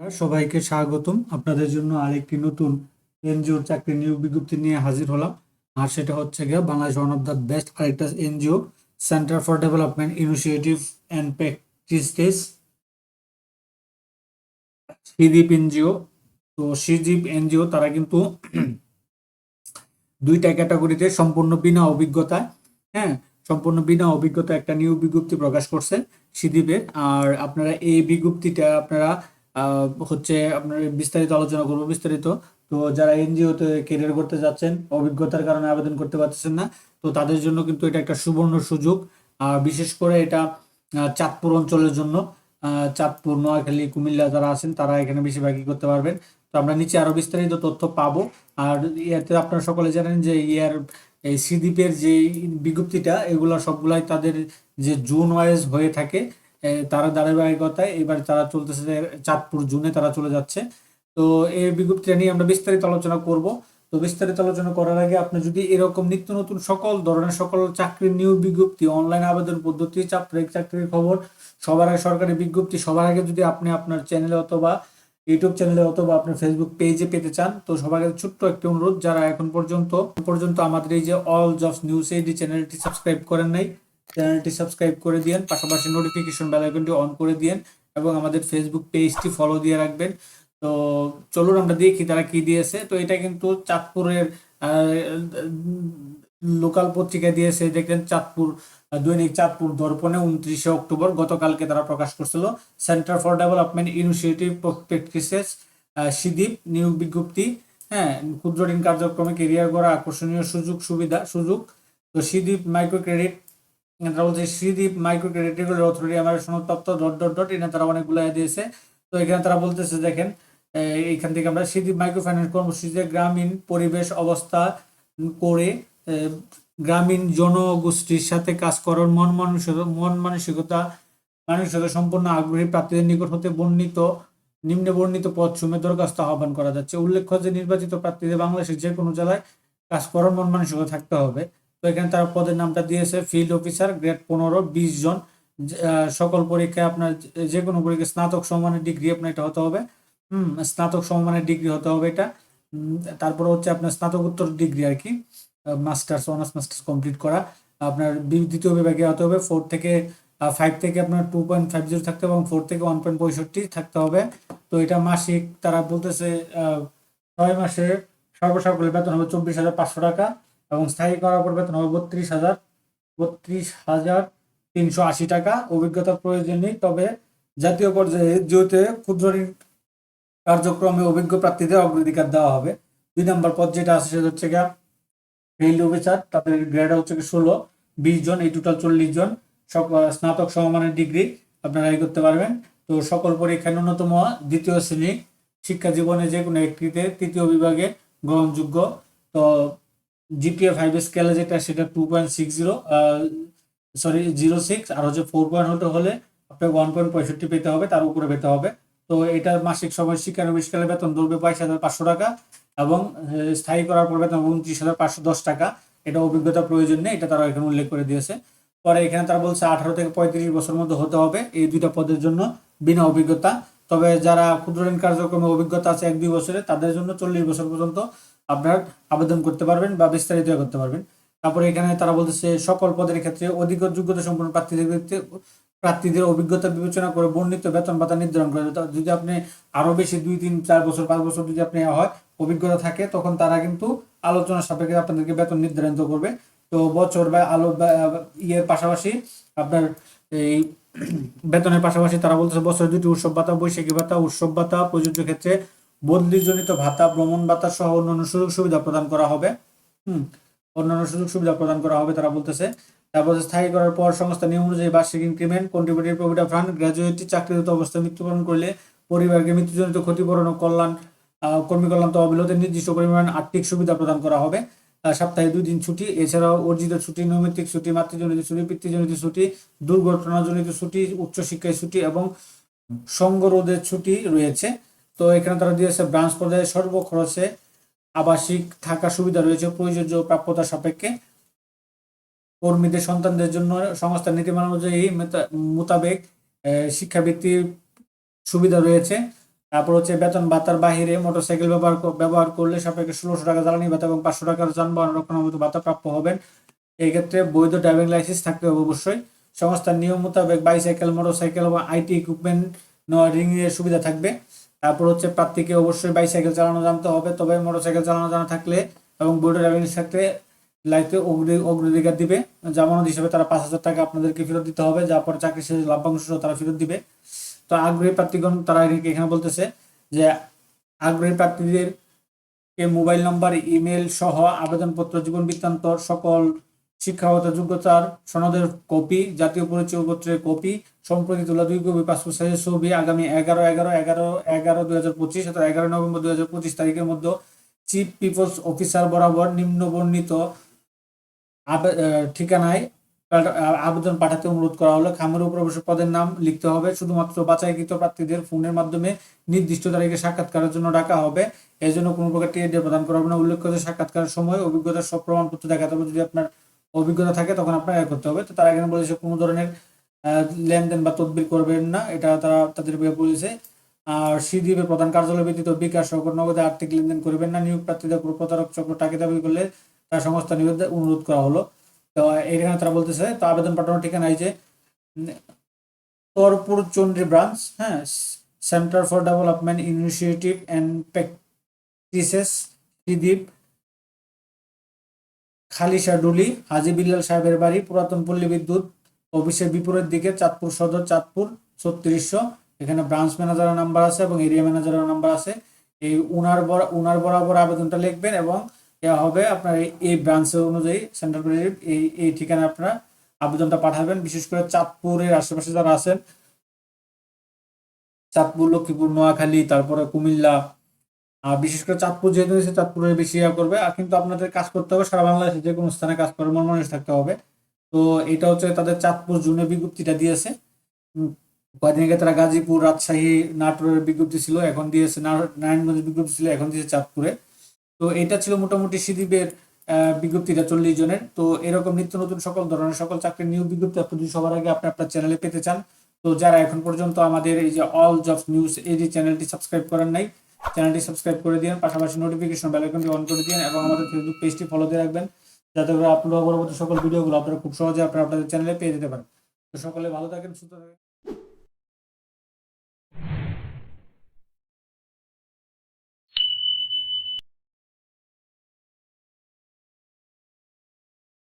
সবাইকে স্বাগতম। আপনাদের জন্য আরেকটি নতুন এনজিওর চাকরি নিয়োগ বিজ্ঞপ্তি নিয়ে হাজির হলাম। আর সেটা হচ্ছে গিয়ে Bangladesh one of the best আরেকটা NGO centre for development initiative and practice CDIP NGO. তো সিদীপ এনজিও, তারা কিন্তু দুইটা ক্যাটাগরিতে সম্পূর্ণ বিনা অভিজ্ঞতায় হ্যাঁ সম্পূর্ণ বিনা অভিজ্ঞতা একটা নিয়োগ বিজ্ঞপ্তি প্রকাশ করছে সিদ্বীপের আর আপনারা এই বিজ্ঞপ্তিটা আপনারা হচ্ছে আপনার বিস্তারিত আলোচনা করব বিস্তারিত। তো যারা এনজিওতে কেরিয়ার করতে যাচ্ছেন, অভিজ্ঞতার কারণে আবেদন করতে পারতেছেন না, তো তাদের জন্য কিন্তু এটা একটা সুবর্ণ সুযোগ। আর বিশেষ করে এটা চাঁদপুর অঞ্চলের জন্য চাঁদপুর, নোয়াখালী, কুমিল্লা যারা আছেন, তারা এখানে বেশিরভাগই করতে পারবেন। তো আমরা নিচে আরও বিস্তারিত তথ্য পাবো। আর ইয়াতে আপনারা সকলে জানেন যে ইয়ার, এই সিদ্বীপের যে বিজ্ঞপ্তিটা, এগুলা সবগুলাই তাদের যে জুন ওয়াইজ হয়ে থাকে। তারা ধারাবাহিকতায় এবার তারা চলতেছে চাঁদপুর জুনে তারা চলে যাচ্ছে। তো এই বিজ্ঞপ্তিটা নিয়ে আমরা বিস্তারিত আলোচনা করব। তো বিস্তারিত আলোচনা করার আগে আপনি যদি এরকম নিত্য নতুন সকল ধরনের সকল চাকরির নিয়োগ বিজ্ঞপ্তি, অনলাইন আবেদন পদ্ধতি, চাকরি, চাকরির খবর, সবার আগে সরকারি বিজ্ঞপ্তি, সবার আগে যদি আপনি আপনার চ্যানেলে অথবা ইউটিউব চ্যানেলে অথবা আপনার ফেসবুক পেজে পেতে চান, তো সবার ছোট্ট একটি অনুরোধ, যারা এখন পর্যন্ত পর্যন্ত আমাদের এই যে অল জবস নিউজ এইডি চ্যানেলটি সাবস্ক্রাইব করেন নাই চ্যানেলটি সাবস্ক্রাইব করে দিয়েন, পাশাপাশি নোটিফিকেশন বেল আইকনটি অন করে দিয়েন এবং আমাদের ফেসবুক পেজটি ফলো দিয়ে রাখবেন। তো চলুন আমরা দেখি তারা কি দিয়েছে। তো এটা কিন্তু চাঁদপুরের লোকাল পত্রিকা দিয়েছে। দেখলেন চাঁদপুর, দৈনিক চাঁদপুর দর্পণে উনত্রিশে অক্টোবর গতকালকে তারা প্রকাশ করছিল। Centre for development initiative practices CDIP নিয়োগ বিজ্ঞপ্তি। হ্যাঁ ক্ষুদ্র ঋণ কার্যক্রমে কেরিয়ার গড়া আকর্ষণীয় সুযোগ, সুবিধা, সুযোগ। তো সিদ্বীপ মাইক্রো ক্রেডিট তারা বলছে শ্রীদ্বীপ মাইক্রো ক্রেডিট রেগুলার অথরিটি আমার সনদপ্রাপ্ত ডট ডট ডট এনে তারা অনেকগুলো দিয়েছে। তো এখানে তারা বলতেছে, দেখেন এইখান থেকে আমরা শ্রীদ্বীপ মাইক্রো ফাইন্যান্স কর্মসূচিতে গ্রামীণ পরিবেশ অবস্থা করে গ্রামীণ জনগোষ্ঠীর সাথে কাজ করার মন মানসিকতা মন মানসিকতা মানসিকতা সম্পন্ন আগ্রহী প্রার্থীদের নিকট হতে বর্ণিত, নিম্নে বর্ণিত পদ সমূহে দরখাস্ত আহ্বান করা যাচ্ছে। উল্লেখ্য যে, নির্বাচিত প্রার্থীদের বাংলাদেশের যে কোনো জেলায় কাজ করার মন মানসিকতা থাকতে হবে। তো এখানে তারা পদের নামটা দিয়েছে ফিল্ড অফিসার গ্রেড পনেরো, বিশ জন। সকল পরীক্ষায় আপনার যে- কোনো পরীক্ষায় স্নাতক সম্মানের ডিগ্রি আপনার এটা হতে হবে। হুম, স্নাতক সম্মানের ডিগ্রি হতে হবে এটা। তারপরে হচ্ছে আপনার স্নাতকোত্তর ডিগ্রি আর কি। মাস্টার্স অনার্স মাস্টার্স কমপ্লিট করা। আপনার দ্বিতীয় বিভাগে হতে হবে। ফোর থেকে ফাইভ থেকে আপনার টু পয়েন্ট ফাইভ জিরো থাকতে হবে এবং ফোর থেকে ওয়ান পয়েন্ট পঁয়ষট্টি থাকতে হবে। তো এটা মাসিক, তারা বলতেছে ছয় মাসে সর্বসাকুল্যে বেতন হবে চব্বিশ হাজার পাঁচশো টাকা। এবং স্থায়ী করার পর বেতন বত্রিশ হাজার বত্রিশ হাজার তিনশো আশি টাকা। অভিজ্ঞতার প্রয়োজন নেই তবে জাতীয় পর্যায়ে জিওতে ক্ষুদ্র ঋণ কার্যক্রমে অভিজ্ঞ প্রার্থীদের অগ্রাধিকার দেওয়া হবে। দুই নম্বর পদ যেটা আছে সেটা হচ্ছে গিয়া ফিল্ড অফিসার, তাদের গ্রেড হচ্ছে কি ষোলো, বিশ জন, এই টোটাল চল্লিশ জন। স্নাতক সমমানের ডিগ্রি আপনারা এই করতে পারবেন। তো সকল পরীক্ষায় ন্যূনতম দ্বিতীয় শ্রেণি শিক্ষা জীবনে যে কোনো একটিতে তৃতীয় বিভাগে গ্রহণযোগ্য। তো জিপিএ ফাইভ স্কেলে যেটা, সেটা two point six zero sorry zero six আর হচ্ছে ফোর পয়েন্ট হলে আপনাকে ওয়ান পয়েন্ট পঁয়ষট্টি পেতে হবে, তার উপরে পেতে হবে। তো এটার মাসিক সময় শিক্ষানবিষ্কালে বেতন ধরবে বাইশ হাজার পাঁচশো টাকা এবং স্থায়ী করার পর বেতন উনত্রিশ হাজার পাঁচশো দশ টাকা। এটা অভিজ্ঞতা প্রয়োজন নেই, এটা তারা এখানে উল্লেখ করে দিয়েছে। পরে এখানে তারা বলছে আঠারো থেকে পঁয়ত্রিশ বছর মধ্যে হতে হবে, এই দুইটা পদের জন্য বিনা অভিজ্ঞতা। তবে যারা ক্ষুদ্র ঋণ কার্যক্রমে অভিজ্ঞতা আছে এক দুই বছরে, তাদের জন্য চল্লিশ বছর পর্যন্ত আপনার আবেদন করতে পারবেন বা বিস্তারিত করতে পারবেন। তারপরে এখানে তারা বলতেছে, সকল পদের ক্ষেত্রে অধিক যোগ্যতা সম্পন্ন প্রার্থীদের প্রার্থীদের অভিজ্ঞতা বিবেচনা করে বর্ণিত বেতন ভাতা নির্ধারণ করে। যদি আপনি আরও বেশি দুই, তিন, চার বছর, পাঁচ বছর যদি আপনি হয়, অভিজ্ঞতা থাকে, তখন তারা কিন্তু আলোচনা সাপেক্ষে আপনাদেরকে বেতন নির্ধারিত করবে। তো বছর বা আলো ইয়ের পাশাপাশি আপনার এই বেতনের পাশাপাশি তারা বলতেছে, বছরে দুটি উৎসব ভাতা, বৈশাখী ভাতা, উৎসব ভাতা, প্রযোজ্য ক্ষেত্রে বদলিজনিত ভাতা, ভ্রমণ ভাতা সহ অন্যান্য সুযোগ সুবিধা প্রদান করা হবে। হুম, অন্যান্য সুযোগ সুবিধা প্রদান করা হবে, তারা বলতেছে। তারপর স্থায়ী করার পর সংস্থা নিয়ম অনুযায়ী বার্ষিক increment contributive provident fund gratuity চাকরিরত অবস্থায় মৃত্যুবরণ করলে পরিবারকে মৃত্যুজনিত ক্ষতিপূরণ ও কল্যাণ কর্মী কল্যাণ তহবিলতে নির্দিষ্ট পরিমাণ আর্থিক সুবিধা প্রদান করা হবে। সপ্তাহে দুই দিন ছুটি, এছাড়াও অর্জিত ছুটি, নৈমিত্তিক ছুটি, মাতৃজনিত ছুটি, পিতৃজনিত ছুটি, দুর্ঘটনাজনিত ছুটি, উচ্চশিক্ষায় ছুটি এবং সঙ্গরোধের ছুটি রয়েছে। তো এখানে তারা দিয়েছে ব্রাঞ্চ পর্যায়ে সর্বখরচে আবাসিক থাকা সুবিধা রয়েছে প্রযোজ্য প্রাপ্যতা সাপেক্ষে। কর্মীদের, সন্তানদের জন্য সংস্থার নীতিমালা অনুযায়ী মোতাবেক শিক্ষাবৃত্তির সুবিধা রয়েছে। তারপর হচ্ছে বেতন ভাতার বাহিরে মোটরসাইকেল ব্যবহার ব্যবহার করলে সাপেক্ষে ষোলোশো টাকা জ্বালানি ভাতা এবং পাঁচশো টাকার যানবাহন রক্ষণাবেক্ষণ ভাতা প্রাপ্য হবেন। এই ক্ষেত্রে বৈধ ড্রাইভিং লাইসেন্স থাকতে হবে অবশ্যই। সংস্থার নিয়ম মোতাবেক বাইসাইকেল, মোটরসাইকেল বা আইটি ইকুইপমেন্ট রিং এর সুবিধা থাকবে। তারপর হচ্ছে প্রার্থীকে অবশ্যই বাইসাইকেল চালানো জানতে হবে। তবে মোটরসাইকেল চালানো জানা থাকলে এবং বৈধ ড্রাইভিং থাকলে লাইফে অগ্রি- অগ্রাধিকার দিবে। জামানত হিসেবে তারা পাঁচ হাজার টাকা আপনাদেরকে ফেরত দিতে হবে। যার পরে চাকরি শেষে লাভ্যাংশ তারা ফেরত দিবে। তো আগ্রহী প্রার্থীগণ, তারা এখানে বলতেছে যে আগ্রহী প্রার্থীদেরকে মোবাইল নম্বর ইমেল সহ আবেদনপত্র, জীবন বৃত্তান্ত সকল শিক্ষাগত যোগ্যতার সনদের কপি, জাতীয় পরিচয়পত্রের কপি, সম্প্রতি তোলা দুই কপি, পাসপোর্ট সাইজের ছবি, আগামী এগারো এগারো এগারো এগারো দুই হাজার পঁচিশ অর্থাৎ এগারো নভেম্বর দুই হাজার পঁচিশ তারিখের মধ্যে চিফ পিপলস অফিসার বরাবর নিম্ন বর্ণিত ঠিকানায় আবেদন পাঠাতে অনুরোধ করা হলো। খামের উপর অবশ্য পদের নাম লিখতে হবে। শুধুমাত্র বাছাইকৃত প্রার্থীদের ফোনের মাধ্যমে নির্দিষ্ট তারিখে সাক্ষাৎকারের জন্য ডাকা হবে। এর জন্য কোনো প্রকার টিএডি প্রদান করা হবে না। উল্লেখ্য যে সাক্ষাৎকারের সময় অভিজ্ঞতার সব প্রমাণপত্র দেখাতে হবে। যদি আপনার অভিজ্ঞতা থাকে, তখন আপনার এ করতে হবে। তো তারা এখানে বলেছে, কোনো ধরনের লেনদেন বা তদবির করবেন না, এটা তারা তাদের বলেছে। আর সিদ্বীপের প্রধান কার্যালয় ব্যতীত বিকাশ সহ নগদে আর্থিক লেনদেন করবেন না, নিয়োগ প্রার্থীদের প্রতারক চক্র টাকা দাবি করলে তার সংস্থা নিবেদন অনুরোধ করা হলো। তো এখানে তারা বলতেছে, তো আবেদন পাঠানোর ঠিকানা যে তরপুর চন্ডী ব্রাঞ্চ হ্যাঁ centre for development initiative and practices ত্রিদ্বীপ Khalishaduli Haji Billal সাহেবের বাড়ি, পুরাতন পল্লী বিদ্যুৎ, অফিসের বিপরীত দিকে চাঁদপুর সদর, চাঁদপুর, ছত্রিশশো। এখানে ব্রাঞ্চ ম্যানেজারের নাম্বার আছে এবং এরিয়া ম্যানেজারের নাম্বার আছে। এই উনার উনার বরাবর আবেদনটা লিখবেন এবং দেওয়া হবে আপনার এই- ব্রাঞ্চের অনুযায়ী সেন্ট্রাল এই এই ঠিকানা আপনারা আবেদনটা পাঠাবেন। বিশেষ করে চাঁদপুরের আশেপাশে যারা আছেন, চাঁদপুর, লক্ষ্মীপুর, নোয়াখালী, তারপরে কুমিল্লা বিশেষ করে চাঁদপুর যেহেতু চাঁদপুরে বেশি ইয়া করবে। আর কিন্তু আপনাদের কাজ করতে হবে, সারা বাংলাদেশে যে কোনো স্থানে কাজ করার মন থাকতে হবে। তো এটা হচ্ছে তাদের চাঁদপুর জুনে বিজ্ঞপ্তিটা দিয়েছে। কয়েকদিন আগে তারা গাজীপুর, রাজশাহী, নাটোরের বিজ্ঞপ্তি ছিল, এখন দিয়েছে নারায়ণগঞ্জের বিজ্ঞপ্তি ছিল, এখন দিয়েছে চাঁদপুরে। তো এটা ছিল মোটামুটি সিদ্বীপের বিজ্ঞপ্তিটা চল্লিশ জনের। তো এরকম নিত্য নতুন সকল ধরনের সকল চাকরির নিয়োগ বিজ্ঞপ্তি আপনি সবার আগে আপনি আপনার চ্যানেলে পেতে চান। তো যারা এখন পর্যন্ত আমাদের এই যে অল জবস নিউজ এই যে চ্যানেলটি সাবস্ক্রাইব করেন নাই চ্যানেলটি সাবস্ক্রাইব করে দিন পাশাপাশি নোটিফিকেশন বেল আইকনটি অন করে দিন এবং আমাদের ফেসবুক পেজটি ফলো দিয়ে রাখবেন, যাতে করে আপলোড পরবর্তী সকল ভিডিওগুলো আপনারা খুব সহজে আপনারা আপনাদের চ্যানেলে পেয়ে যেতে পারেন। তো সকলে ভালো থাকেন, সুস্থ থাকেন।